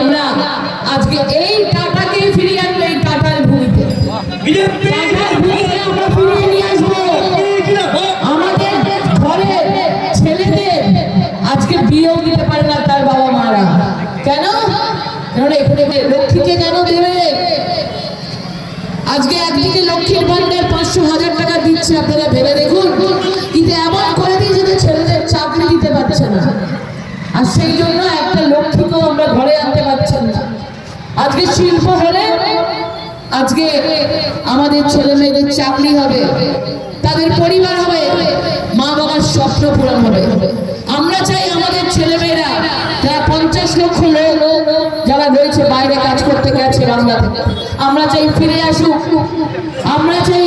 আমরা আজকে এই টাটাকে ফিরিয়ে আনব এই টাটার ভূমিতে। টাটার ভূমিতে আমরা ফিরিয়ে নিয়ে আসব। আমাদের ঘরের ছেলেদের আজকে বিয়েও দিতে পারে না তার বাবা মারা। কেন? কারণ এখানে লক্ষ্মীকে কেন দেবে? আজকে একদিকে লক্ষ্মীর ভান্ডার পাঁচশো হাজার টাকা দিচ্ছে আপনারা ভেবে দেখুন। কিন্তু এমন করে দিয়েছে যে ছেলেদের চাকরি দিতে পারছে না। আর সেই জন্য একটা আমরা ঘরে আনতে পারছেন না। আজকে শিল্প হলে আজকে আমাদের ছেলে মেয়েদের চাকরি হবে, তাদের পরিবার হবে, মা বাবার স্বপ্ন পূরণ হবে। আমরা চাই আমাদের ছেলে মেয়েরা, যারা পঞ্চাশ লক্ষ লোক যারা রয়েছে, বাইরে কাজ করতে গেছে বাংলা থেকে আমরা চাই ফিরে আসুক। আমরা চাই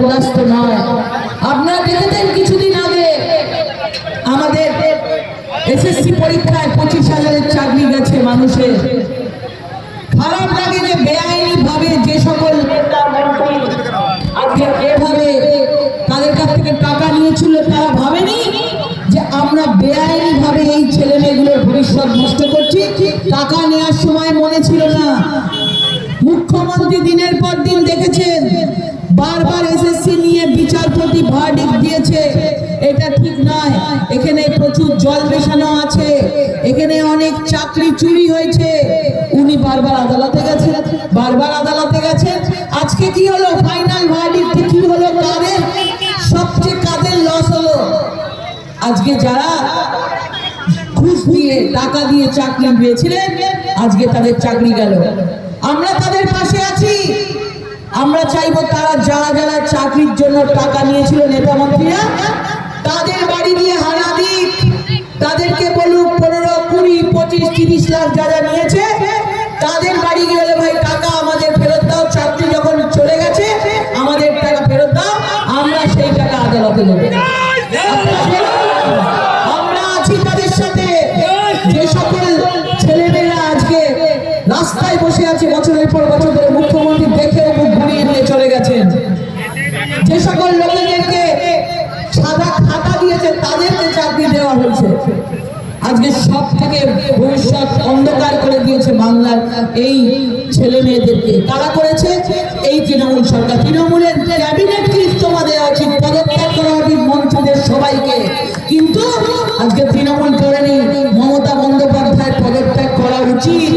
বরখাস্ত নয়। আপনারা দেখেছেন কিছুদিন আগে আমাদের এসএসসি পরীক্ষায় পঁচিশ হাজারের চাকরি গেছে মানুষের। খারাপ লাগে যে বেআইনি ভাবে যে সকল এভাবে তাদের কাছ থেকে টাকা নিয়েছিল, তারা ভাবেনি যে আমরা বেআইনি ভাবে এই ছেলে মেয়েগুলোর ভবিষ্যৎ নষ্ট করছি। টাকা নেওয়ার সময় মনে ছিল না। মুখ্যমন্ত্রী দিনের পর দিন দেখেছেন বারবার এসএসসি নিয়ে বিচারপতি ভার্ডিক দিয়েছে। এটা ঠিক নয়। এখানে প্রচুর জল মেশানো আছে। এখানে অনেক চাকরি চুরি হয়েছে। উনি বারবার আদালতে গেছেন, বারবার আদালতে গেছেন। আজকে কি হলো? ফাইনাল ভার্ডিক কি হলো? কাদের সবচেয়ে কাদের লস হলো? আজকে যারা ঘুষ দিয়ে টাকা দিয়ে চাকরি পেয়েছিলেন, আজকে তাদের চাকরি গেল। আমরা তাদের আমরা চাইব তারা যারা যারা চাকরির জন্য টাকা নিয়েছিল নেতা মন্ত্রীরা, তাদের বাড়ি দিয়ে হানা দিক। তাদেরকে বলুক পনেরো, কুড়ি, পঁচিশ, তিরিশ লাখ যারা নিয়েছে, তাদের বাড়ি গেলে ভাই, টাকা আমাদের ফেরত দাও, চাকরি যখন চলে গেছে, আমাদের টাকা ফেরত দাও, আমরা সেই টাকা আদালতে দেবো হয়েছে আজকে সব থেকে ভবিষ্যৎ অন্ধকার করে দিয়েছে বাংলার এই ছেলে মেয়েদেরকে। কারা করেছে? এই তৃণমূল সরকার। তৃণমূলের ক্যাবিনেট কি ইস্তফা দেওয়া উচিত, পদত্যাগ করা উচিত মন্ত্রীদের সবাইকে। কিন্তু আজকে তৃণমূল করেনি, মমতা বন্দ্যোপাধ্যায় পদত্যাগ করা উচিত।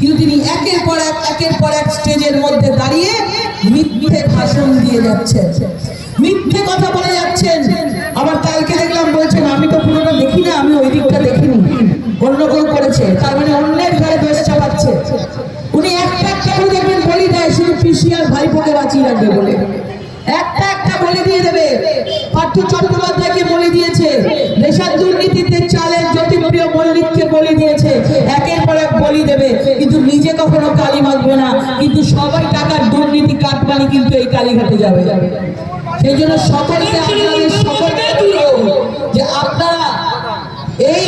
কিন্তু তিনি একের পর এক, একের পর এক স্টেজের মধ্যে দাঁড়িয়ে মিথ্যে ভাষণ দিয়ে যাচ্ছেন। মিথ্যে কথা বলে যাচ্ছেন। আবার কালকে দেখলাম বলছেন, আমি তো পুরোটা দেখি না, আমি ওই দিকটা দেখিনি। অন্য কেউ করেছে। তার মানে অন্যের ঘরে দোষ চাপাচ্ছে। উনি একটা একটা করে দেখবেন বলি দেয়, শুধু পিসি আর ভাইপোকে বাঁচিয়ে রাখবে বলে। একটা একটা বলে দিয়ে দেবে। পার্থ চট্টোপাধ্যায়কে বলে দিয়েছে। রেশাদ দুর্নীতিতে চালের জ্যোতিপ্রিয় মল্লিককে বলে দিয়েছে। একের পর এক বলি দেবে। কিন্তু নিজে কখনো কালি মাখবে না। কিন্তু সবাই টাকার দুর্নীতি কাটমানি কিন্তু এই কালীঘাটে যাবে। সেই জন্য সকলকে আপনাদের সকলকে যে আপনারা এই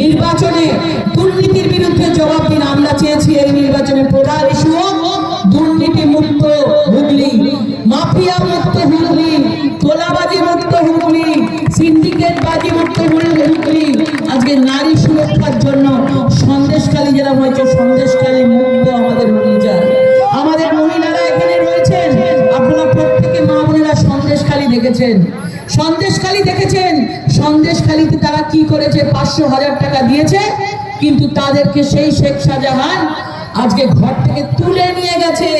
নির্বাচনে দুর্নীতির বিরুদ্ধে জবাব দিন। আমরা চেয়েছি এই নির্বাচনে প্রধান ইস্যু দুর্নীতি মুক্ত হুগলি মাফিয়া মুক্ত হুগলি তোলাবাজি মুক্ত হুগলি সিন্ডিকেট বাজি মুক্ত হুগলি। আজকে নারী সুরক্ষার জন্য সন্দেশকালী যারা হয়েছে সন্দেশকালী দেখেছেন? সন্দেশখালী দেখেছেন? সন্দেশখালীতে তারা কি করেছে? পাঁচশো হাজার টাকা দিয়েছে, কিন্তু তাদেরকে সেই শেখ শাহজাহান আজকে ঘর থেকে তুলে নিয়ে গেছে।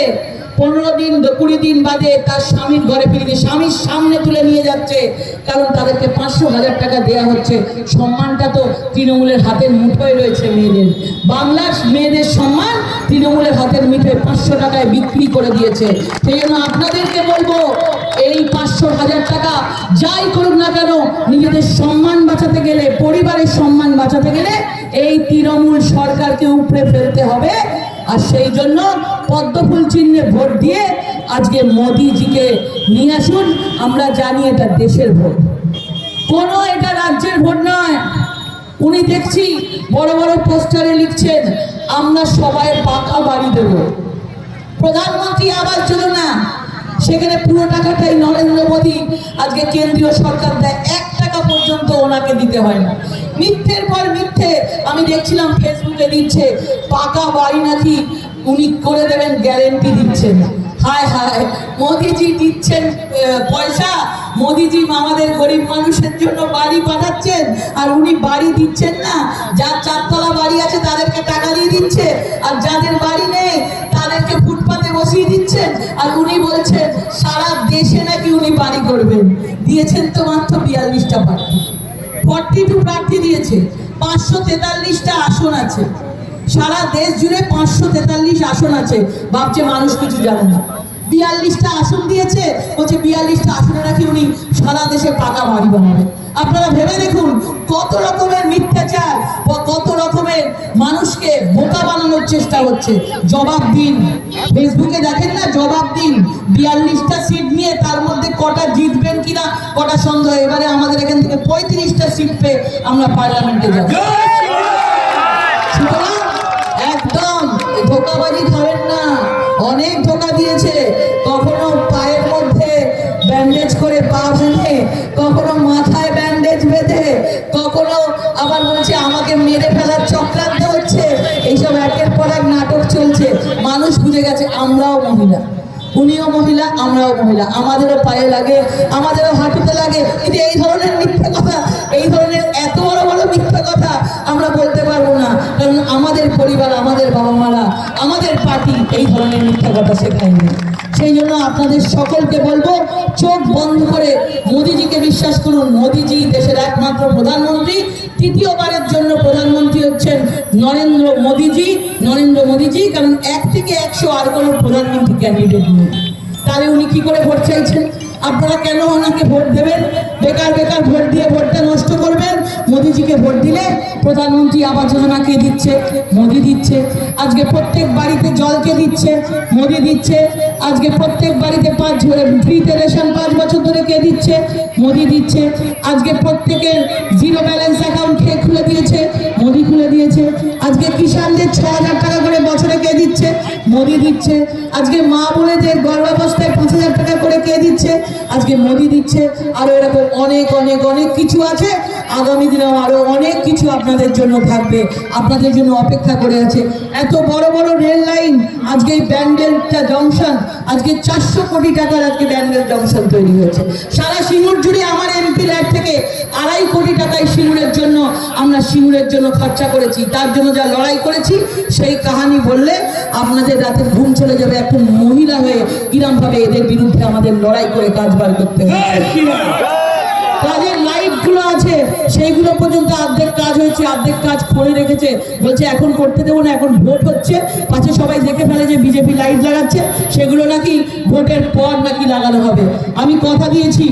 পনেরো দিন কুড়ি দিন বাদে তার স্বামীর ঘরে ফিরে দিয়ে স্বামীর সামনে তুলে নিয়ে যাচ্ছে। কারণ তাদেরকে পাঁচশো হাজার টাকা দেওয়া হচ্ছে। সম্মানটা তো তৃণমূলের হাতের মুঠোয় রয়েছে মেয়েদের। বাংলার মেয়েদের সম্মান তৃণমূলের হাতের মুঠোয় পাঁচশো টাকায় বিক্রি করে দিয়েছে। সেই জন্য আপনাদেরকে বলব, এই পাঁচশো হাজার টাকা যাই করুক না কেন, নিজেদের সম্মান বাঁচাতে গেলে, পরিবারের সম্মান বাঁচাতে গেলে এই তৃণমূল সরকারকে উপড়ে ফেলতে হবে। আর সেই জন্য পদ্মফুল চিহ্নে ভোট দিয়ে আজকে মোদিজিকে নিয়ে আসুন। আমরা জানি এটা দেশের ভোট। কোনো এটা রাজ্যের ভোট নয়। উনি দেখছি বড় বড় পোস্টারে লিখছেন, আমরা সবাই পাকা বাড়ি দেব। প্রধানমন্ত্রী আবাস যোজনা, সেখানে পুরো টাকাটাই নরেন্দ্র মোদী। আজকে কেন্দ্রীয় সরকার দেয়, এক টাকা পর্যন্ত ওনাকে দিতে হয় না। মিথ্যের পর মিথ্যে। আমি দেখছিলাম ফেসবুকে দিচ্ছে, পাকা বাড়ি নাকি? উনি করে দেবেন গ্যারেন্টি দিচ্ছেন। হায় হায়, মোদিজি দিচ্ছেন পয়সা। মোদিজি আমাদের গরিব মানুষের জন্য বাড়ি পাঠাচ্ছেন, আর উনি বাড়ি দিচ্ছেন না। যার চারতলা বাড়ি আছে, তাদেরকে টাকা দিয়ে দিচ্ছে। আর যাদের বাড়ি নেই, তাদেরকে ফুটপাতে বসিয়ে দিচ্ছেন। আর উনি বলছেন, সারা দেশে নাকি উনি বাড়ি করবেন। দিয়েছেন তো মাত্র বিয়াল্লিশটা প্রার্থী ফর্টি টু প্রার্থী দিয়েছে। পাঁচশো তেতাল্লিশটা আসন আছে। সারা দেশ জুড়ে পাঁচশো তেতাল্লিশ আসন আছে। ভাবছে মানুষ কিছু জানে না। বিয়াল্লিশটা আসন দিয়েছে। বলছে বিয়াল্লিশটা আসনে নাকি উনি সারা দেশে পাকা বাড়ি বানাবে আপনারা ভেবে দেখুন, কত রকমের মিথ্যাচার কত রকমের বানানোর চেষ্টা হচ্ছে জবাব দিন। ফেসবুকে দেখেন না জবাব দিন। বিয়াল্লিশটা সিট নিয়ে তার মধ্যে কটা জিতবেন কিনা কটা সন্দেহ। এবারে আমাদের এখান থেকে পঁয়ত্রিশটা সিট পেয়ে আমরা পার্লামেন্টে যাব। সুতরাং আমরাও মহিলা। উনিও মহিলা, আমরাও মহিলা। আমাদেরও পায়ে লাগে, আমাদেরও হাঁটুতে লাগে। কিন্তু এই ধরনের মিথ্যা কথা, এই ধরনের এত বড় বড় মিথ্যা কথা আমরা বলতে পারব না। কারণ আমাদের পরিবার, আমাদের বাবা মারা আমাদের পার্টি এই ধরনের মিথ্যা কথা শেখায়নি। সেই জন্য আপনাদের সকলকে বলব, চোখ বন্ধ করে মোদিজিকে বিশ্বাস করুন। মোদিজি দেশের একমাত্র প্রধানমন্ত্রী। নরেন্দ্র মোদিজি, নরেন্দ্র মোদীজি, কারণ এক থেকে একশো আর কোনো প্রধানমন্ত্রী ক্যান্ডিডেট নেই। তাহলে উনি কি করে ভোট চাইছেন? আপনারা কেন ওনাকে ভোট দেবেন? বেকার বেকার ভোট দিয়ে ভোটটা নষ্ট করবেন? মোদিজিকে ভোট দিলে প্রধানমন্ত্রী আবাস যোজনা কে দিচ্ছে, মোদি দিচ্ছে। আজকে প্রত্যেক বাড়িতে জল কে দিচ্ছে, মোদি দিচ্ছে। আজকে প্রত্যেক বাড়িতে পাঁচ ফ্রিতে রেশন পাঁচ বছর ধরে কে দিচ্ছে? মোদি দিচ্ছে। আজকে প্রত্যেকের জিরো ব্যালেন্স অ্যাকাউন্ট খুলে দিয়েছে দিয়েছে। আজকে কিষানদের ছ হাজার টাকা করে বছরে কে দিচ্ছে? মোদি দিচ্ছে। আজকে মা বোনেদের গর্ভাবস্থায় পাঁচ হাজার টাকা করে কে দিচ্ছে? আজকে মোদি দিচ্ছে। আরও এরকম অনেক অনেক অনেক কিছু আছে। আগামী দিনে আরও অনেক কিছু আপনাদের জন্য থাকবে আপনাদের জন্য অপেক্ষা করে আছে। এত বড় বড় রেল লাইন আজকে এই ব্যান্ডেলটা জংশন আজকে চারশো কোটি টাকার আজকে ব্যান্ডেল জংশন তৈরি হয়েছে। সারা সিঙ্গুর জুড়ে আমার এমপি ল্যাব থেকে আড়াই কোটি টাকায় সিঙ্গুরের জন্য আমরা সিঙ্গুরের জন্য খরচা করেছি। তার জন্য যা লড়াই করেছি সেই কাহানি বললে আপনাদের রাতে ঘুম চলে যাবে। একটা মহিলা হয়ে কিরম ভাবে এদের বিরুদ্ধে আমাদের লড়াই করে কাজ বার করতে হবে। কাজের লাইটগুলো আছে সেইগুলো পর্যন্ত অর্ধেক কাজ হয়েছে অর্ধেক কাজ করে রেখেছে। বলছে এখন করতে দেবো না এখন ভোট হচ্ছে। পাশে সবাই দেখে ফেলে যে বিজেপি লাইট লাগাচ্ছে। সেগুলো নাকি ভোটের পর নাকি লাগানো হবে। আমি কথা দিয়েছি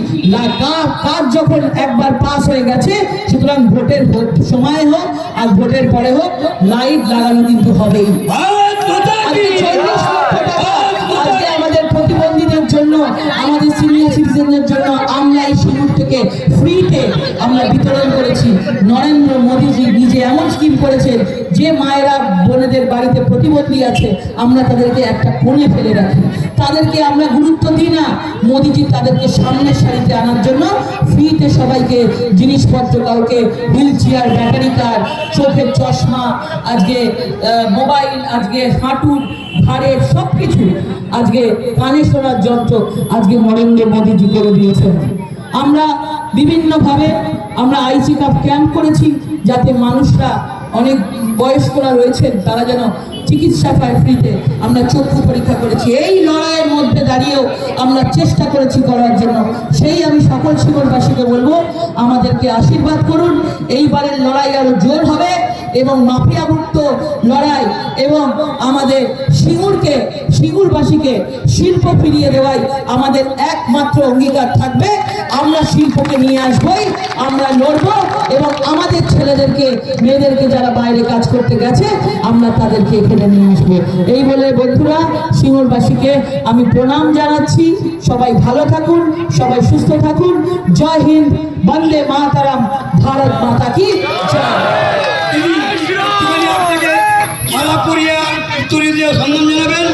কাজ যখন একবার পাস হয়ে গেছে সুতরাং ভোটের সময় হোক আর ভোটের পরে হোক লাইট লাগানো কিন্তু হবেই। আজকে আমাদের প্রতিবন্ধীদের জন্য থেকে ফ্রিতে আমরা বিতরণ করেছি। নরেন্দ্র মোদীজি নিজে এমন স্কিম করেছেন, যে মায়েরা বোনেদের বাড়িতে প্রতিবন্ধী আছে, আমরা তাদেরকে একটা কোণে ফেলে রাখি। তাদেরকে আমরা গুরুত্ব দিই না। মোদিজি তাদেরকে সামনের সারিতে আনার জন্য ফ্রিতে সবাইকে জিনিসপত্র, কাউকে হুইল চেয়ার ব্যাটারি কার চোখের চশমা, আজকে মোবাইল আজকে হাঁটুর ঘাড়ের সব কিছু আজকে কানে শোনার যন্ত্র, আজকে নরেন্দ্র মোদীজি করে দিয়েছেন। আমরা বিভিন্নভাবে আমরা আইসি কাপ ক্যাম্প করেছি যাতে মানুষরা অনেক বয়স্করা রয়েছেন, তারা যেন চিকিৎসা পায় ফ্রিতে। আমরা চক্ষু পরীক্ষা করেছি। এই লড়াইয়ের মধ্যে দাঁড়িয়েও আমরা চেষ্টা করেছি করার জন্য। সেই আমি সকল শিবরবাসীকে বলব, আমাদেরকে আশীর্বাদ করুন। এইবারের লড়াই আরও জোর হবে। এবং মাফিয়া মুক্ত লড়াই এবং আমাদের সিঙ্গুরকে, সিঙ্গুরবাসীকে শিল্প ফিরিয়ে দেওয়াই আমাদের একমাত্র অঙ্গীকার থাকবে। আমরা শিল্পকে নিয়ে আসবই, আমরা লড়বো এবং আমাদের ছেলেদেরকে, মেয়েদেরকে যারা বাইরে কাজ করতে গেছে, আমরা তাদেরকে এখানে নিয়ে আসব। এই বলে বন্ধুরা, সিঙ্গুরবাসীকে আমি প্রণাম জানাচ্ছি। সবাই ভালো থাকুন, সবাই সুস্থ থাকুন। জয় হিন্দ, বন্দে মাতারাম, ভারত মাতা কি জয়। সম্মান জানাবেন।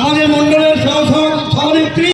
আমাদের মন্ডলের সহ সভানেত্রী